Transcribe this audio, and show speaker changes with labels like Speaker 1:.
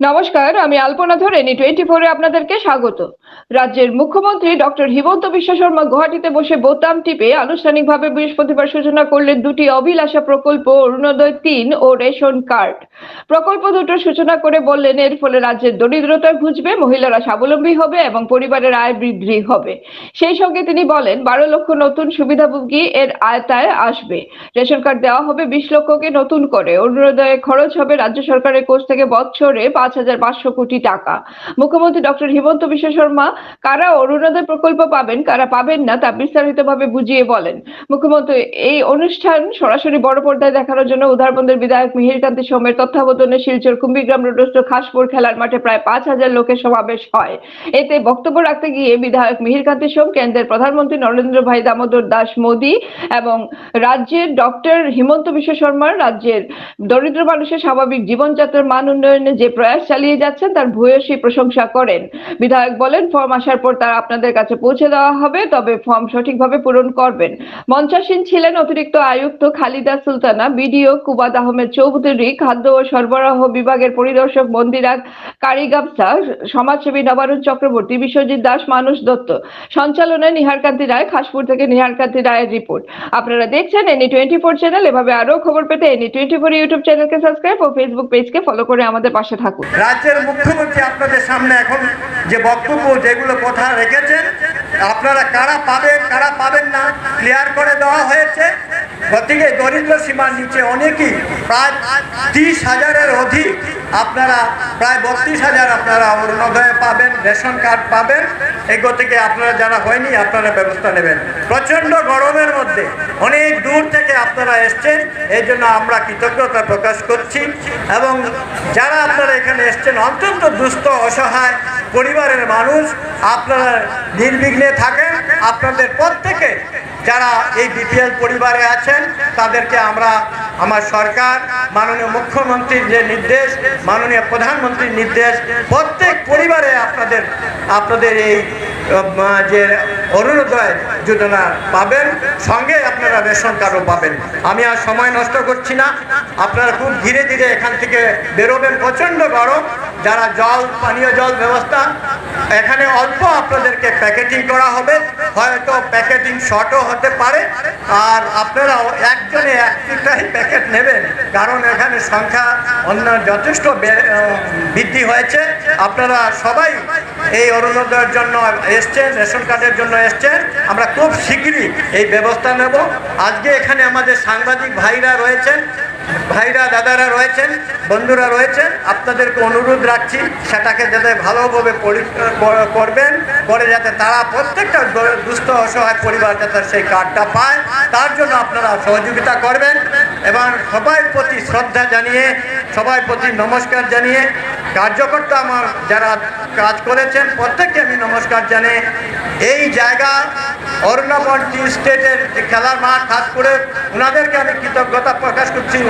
Speaker 1: নমস্কার, আমি আলপনা ধরেনি টোয়েন্টি ফোরে আপনাদেরকে স্বাগত। রাজ্যের মুখ্যমন্ত্রী ডক্টর হিমন্ত বিশ্ব শর্মা গুয়াহাটিতে বসে বোতাম টিপে আনুষ্ঠানিকভাবে বৃহস্পতিবার সূচনা করলেন দুটি অভিলাষা প্রকল্প, অরুণোদয় তিন ও রেশন কার্ড। প্রকল্প দুটোর সূচনা করে বললেন, এর ফলে রাজ্যের দরিদ্রতা ঘুচবে, মহিলারা স্বাবলম্বী হবে এবং পরিবারের আয় বৃদ্ধি হবে। সেই সঙ্গে তিনি বলেন, বারো লক্ষ নতুন সুবিধাভোগী এর আয়তায় আসবে। রেশন কার্ড দেওয়া হবে বিশ লক্ষকে নতুন করে। অরুণোদয়ে খরচ হবে রাজ্য সরকারের কোষ থেকে বছরে পাঁচ পাঁচশো কোটি টাকা। মুখ্যমন্ত্রী ডক্টর হিমন্ত বিশ্ব শর্মা, কারা অরুণোদয় প্রকল্প পাবেন, কারা পাবেন না, তা বিস্তারিতভাবে বুঝিয়ে বলেন। মুখ্যমন্ত্রী, এই অনুষ্ঠান সরাসরি বড় পর্দায় দেখানোর জন্য উধারবন্দের বিধায়ক মিহিরকান্তি সোমের তত্ত্বাবধানে শিলচর কুম্বিগ্রাম রোডস্থ খাসপুর খেলার মাঠে প্রায় পাঁচ হাজার লোকের সমাবেশ হয়। এতে বক্তব্য রাখতে গিয়ে বিধায়ক মিহিরকান্তি সোম, কেন্দ্রের প্রধানমন্ত্রী নরেন্দ্র ভাই দামোদর দাস মোদী এবং রাজ্যের ডক্টর হিমন্ত বিশ্ব শর্মার রাজ্যের দরিদ্র মানুষের স্বাভাবিক জীবনযাত্রার মান উন্নয়নে যে প্রয়াস চালিয়ে যাচ্ছেন, তার ভূয়সী প্রশংসা করেন। বিধায়ক বলেন, ফর্ম আসার পর তারা আপনাদের কাছে পৌঁছে দেওয়া হবে, তবে ফর্ম সঠিকভাবে পূরণ করবেন। মঞ্চাসীন ছিলেন অতিরিক্ত আয়ুক্ত খালিদা সুলতানা, বিডিও কুবাদ আহমেদ চৌধুরী, খাদ্য ও সরবরাহ বিভাগের পরিদর্শক মন্দিরা কারিগাবসা, সমাজসেবী নবারুণ চক্রবর্তী, বিশ্বজিৎ দাস, মানুষ দত্ত। সঞ্চালনায় নিহারকান্তি রায়, খাসপুর থেকে নিহারকান্তি রায়ের রিপোর্ট। আপনারা দেখছেন এনি টোয়েন্টি ফোর চ্যানেল, এভাবে আরও খবর পেতে এনি টোয়েন্টি ফোর ইউটিউব চ্যানেলকে সাবস্ক্রাইব ও ফেসবুক পেজকে ফলো করে আমাদের পাশে থাকুন।
Speaker 2: রাজ্যের মুখ্যমন্ত্রী আপনাদের সামনে এখন যে বক্তব্য, যেগুলো কথা রেখেছেন, আপনারা কারা পাবেন কারা পাবেন না ক্লিয়ার করে দেওয়া হয়েছে। গতিকে দরিদ্র সীমার নিচে অনেকেই প্রায় তিরিশ হাজারের আপনারা প্রায় বত্রিশ হাজার আপনারা অরুণোদয় পাবেন, রেশন কার্ড পাবেন। এই থেকে আপনারা যারা হয়নি, আপনারা ব্যবস্থা নেবেন। প্রচণ্ড গরমের মধ্যে অনেক দূর থেকে আপনারা এসছেন, এই জন্য আমরা কৃতজ্ঞতা প্রকাশ করছি। এবং যারা আপনারা এখানে এসছেন, অত্যন্ত দুস্থ, অসহায় পরিবারের মানুষ, আপনারা নির্বিঘ্নে থাকেন। আপনাদের প্রত্যেকে যারা এই বিপিএল পরিবারে আছেন, তাদেরকে আমরা, আমার সরকার, মাননীয় মুখ্যমন্ত্রীর যে নির্দেশ, মাননীয় প্রধানমন্ত্রীর নির্দেশ, প্রত্যেক পরিবারে আপনাদের আপনাদের এই যে অরুণোদয় যোজনা পাবেন, সঙ্গে আপনারা রেশন কার্ডও পাবেন। আমি আর সময় নষ্ট করছি না। আপনারা খুব ধীরে ধীরে এখান থেকে বেরোবেন, প্রচণ্ড গরম। যারা জল, পানীয় জল ব্যবস্থা, এখানে অল্প আপনাদেরকে প্যাকেটিং করা হবে। হয়তো প্যাকেটিং শর্টও হতে পারে, আর আপনারাও একজনে একটাই প্যাকেট নেবেন, কারণ এখানে সংখ্যা অন্য যথেষ্ট বৃদ্ধি হয়েছে। আপনারা সবাই এই অরুণোদয়ের জন্য এসছেন, রেশন কার্ডের জন্য এসছেন। আমরা খুব শীঘ্রই এই ব্যবস্থা নেব। আজকে এখানে আমাদের সাংবাদিক ভাইরা রয়েছেন ভাইরা, দাদারা রয়েছেন, বন্ধুরা রয়েছেন, আপনাদেরকে অনুরোধ রাখছি, সেটাকে যাতে ভালোভাবে করবেন করে যাতে তারা প্রত্যেকটা দুস্থ, অসহায় পরিবার যাতে সেই কার্ডটা পায়, তার জন্য আপনারা সহযোগিতা করবেন, এবং সবাই প্রতি শ্রদ্ধা জানিয়ে সবার প্রতি নমস্কার জানিয়ে, কার্যকর্তা আমার যারা কাজ করেছেন, প্রত্যেককে আমি নমস্কার জানিয়ে, এই জায়গা, অরুণাচল টি স্টেটের যে খেলার মাঠ খাস করে ওনাদেরকে আমি কৃতজ্ঞতা প্রকাশ করছি।